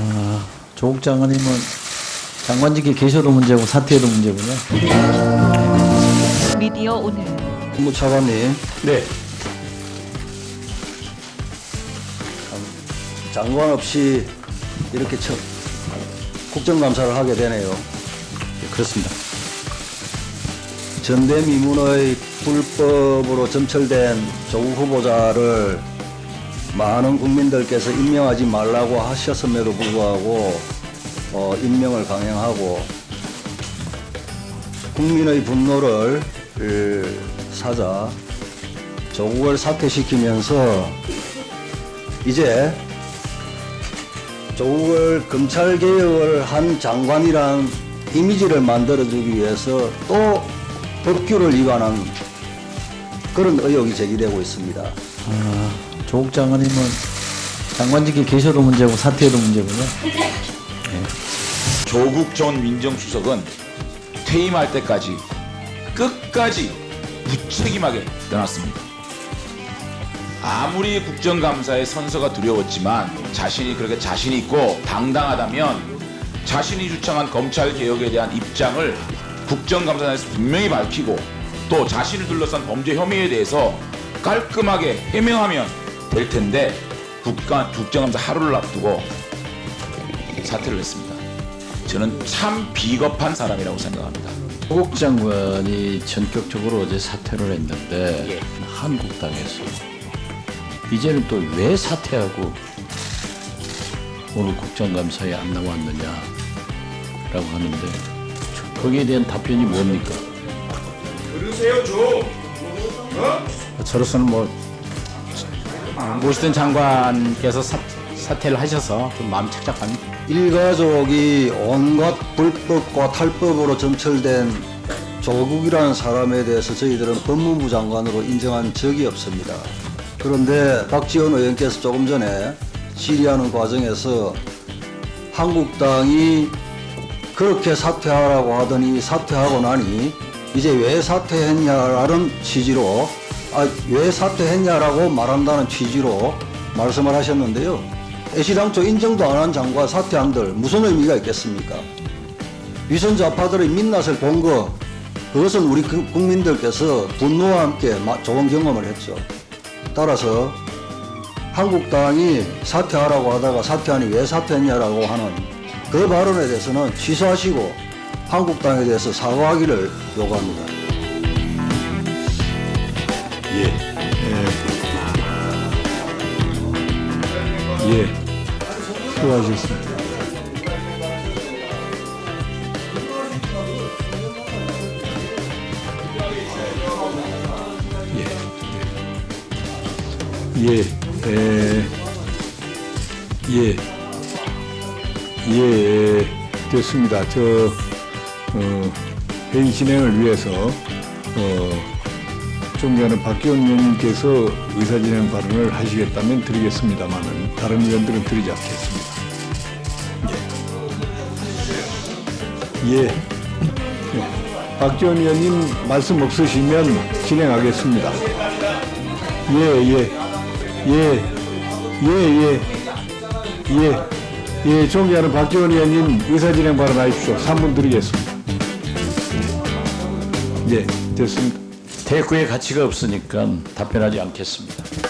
아, 조국 장관님은 장관직에 계셔도 문제고 사퇴해도 문제군요. 미디어 오늘 국무 차관님, 네. 장관 없이 이렇게 첫 국정감사를 하게 되네요. 네, 그렇습니다. 전대미문의 불법으로 점철된 조국 후보자를 많은 국민들께서 임명하지 말라고 하셨음에도 불구하고 어, 임명을 강행하고 국민의 분노를 을, 사자 조국을 사퇴시키면서 이제 조국을 검찰 개혁을 한 장관이란 이미지를 만들어주기 위해서 또 법규를 위반한 그런 의혹이 제기되고 있습니다. 아, 조국 장관님은 장관직에 계셔도 문제고 사퇴해도 문제군요. 조국 전 민정수석은 퇴임할 때까지 끝까지 무책임하게 떠났습니다. 아무리 국정감사의 선서가 두려웠지만 자신이 그렇게 자신 있고 당당하다면 자신이 주창한 검찰 개혁에 대한 입장을 국정감사에서 분명히 밝히고 또 자신을 둘러싼 범죄 혐의에 대해서 깔끔하게 해명하면 될 텐데 국가 국정감사 하루를 앞두고 사퇴를 했습니다. 저는 참 비겁한 사람이라고 생각합니다. 조국 장관이 전격적으로 어제 사퇴를 했는데 예. 한국당에서 이제는 또 왜 사퇴하고 오늘 국정감사에 안 나왔느냐라고 하는데 거기에 대한 답변이 뭡니까? 들으세요 좀. 저로서는 뭐 모시던 장관께서 사, 사퇴를 하셔서 좀 마음 착잡합니다. 일가족이 온갖 불법과 탈법으로 점철된 조국이라는 사람에 대해서 저희들은 법무부 장관으로 인정한 적이 없습니다. 그런데 박지원 의원께서 조금 전에 질의하는 과정에서 한국당이 그렇게 사퇴하라고 하더니 사퇴하고 나니 이제 왜 사퇴했냐라는 취지로 아, 왜 사퇴했냐라고 말한다는 취지로 말씀을 하셨는데요. 애시당초 인정도 안 한 장관 사퇴한들 무슨 의미가 있겠습니까? 위선 좌파들의 민낯을 본 거 그것은 우리 그- 국민들께서 분노와 함께 마- 좋은 경험을 했죠. 따라서 한국당이 사퇴하라고 하다가 사퇴하니 왜 사퇴했냐라고 하는 그 발언에 대해서는 취소하시고 한국당에 대해서 사과하기를 요구합니다. 예. 수고하셨습니다. 예. 예. 에, 예. 예. 됐습니다. 저, 어, 회의 진행을 위해서, 어, 존경하는 박기원 의원님께서 의사진행 발언을 하시겠다면 드리겠습니다만은 다른 의원들은 드리지 않겠습니다. 예. 예. 예. 박기원 의원님 말씀 없으시면 진행하겠습니다. 예, 예. 예. 예, 예. 예. 예, 존경하는 박기원 의원님 의사진행 발언하십시오. 3분 드리겠습니다. 예, 됐습니다. 대꾸의 가치가 없으니까 답변하지 않겠습니다.